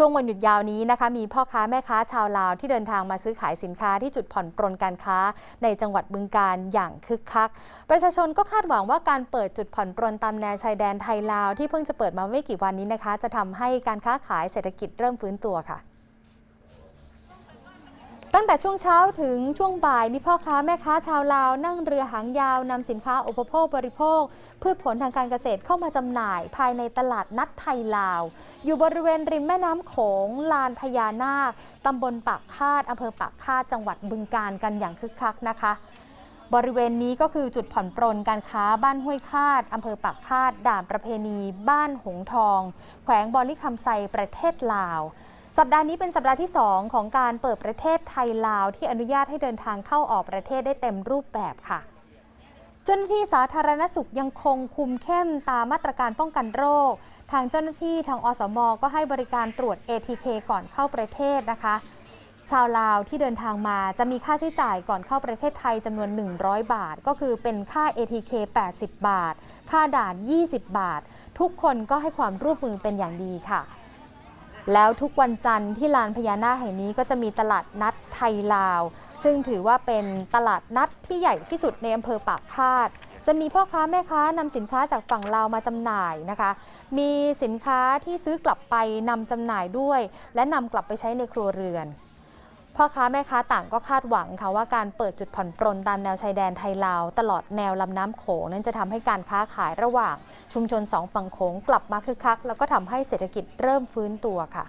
ช่วงวันหยุดยาวนี้นะคะมีพ่อค้าแม่ค้าชาวลาวที่เดินทางมาซื้อขายสินค้าที่จุดผ่อนปรนการค้า ในจังหวัดบึงการอย่างคึกคัก ประชาชนก็คาดหวังว่าการเปิดจุดผ่อนปรนตามแนวชายแดนไทยลาวที่เพิ่งจะเปิดมาไม่กี่วันนี้นะคะ จะทำให้การค้าขายเศรษฐกิจเริ่มฟื้นตัวค่ะ ตั้งแต่ช่วงเช้าถึงช่วงบ่ายมีพ่อค้าแม่ค้าชาวลาว นั่งเรือหางยาวนำสินค้าอุปโภคบริโภคพืชผลทางการเกษตรเข้ามาจำหน่าย ภายในตลาดนัดไทยลาว อยู่บริเวณริมแม่น้ำโขงลานพญานาคตำบลปากคาดอำเภอปากคาดจังหวัดบึงการกันอย่างคึกคักนะคะบริเวณนี้ก็คือจุดผ่อนปรนการค้าบ้านห้วยคาด อำเภอปากคาด ด่านประเพณี บ้านหงทอง แขวงบอลิคำไซประเทศลาว สัปดาห์นี้เป็นสัปดาห์ที่ 2 ของการเปิดประเทศไทยลาว ที่อนุญาตให้เดินทางเข้าออกประเทศได้เต็มรูปแบบค่ะ เจ้าหน้าที่สาธารณสุขยังคงคุมเข้มตามมาตรการป้องกันโรค ทางเจ้าหน้าที่ทางอสม ก็ให้บริการตรวจ ATK ก่อนเข้าประเทศนะคะ ชาวลาวที่เดินทางมาจะมีค่าใช้จ่ายก่อนเข้าประเทศไทยจำนวน 100 บาท ก็คือเป็นค่า ATK 80 บาท ค่าด่าน 20 บาท ทุกคนก็ให้ความร่วมมือเป็นอย่างดีค่ะ แล้วทุกวันจันทร์ที่ลานพญานาคแห่งนี้ก็จะมีตลาดนัดไทยลาว ซึ่งถือว่าเป็นตลาดนัดที่ใหญ่ที่สุดในอำเภอปากคาด จะมีพ่อค้าแม่ค้านำสินค้าจากฝั่งลาวมาจำหน่ายนะคะ มีสินค้าที่ซื้อกลับไปนำจำหน่ายด้วย และนำกลับไปใช้ในครัวเรือน พ่อค้าแม่ค้าต่างก็คาดหวังค่ะว่าการเปิดจุดผ่อนปรนตามแนวชายแดนไทยลาว ตลอดแนวลำน้ำโขงนั้นจะทำให้การค้าขายระหว่าง ชุมชนสองฝั่งโขงกลับมาคึกคัก แล้วก็ทำให้เศรษฐกิจเริ่มฟื้นตัวค่ะ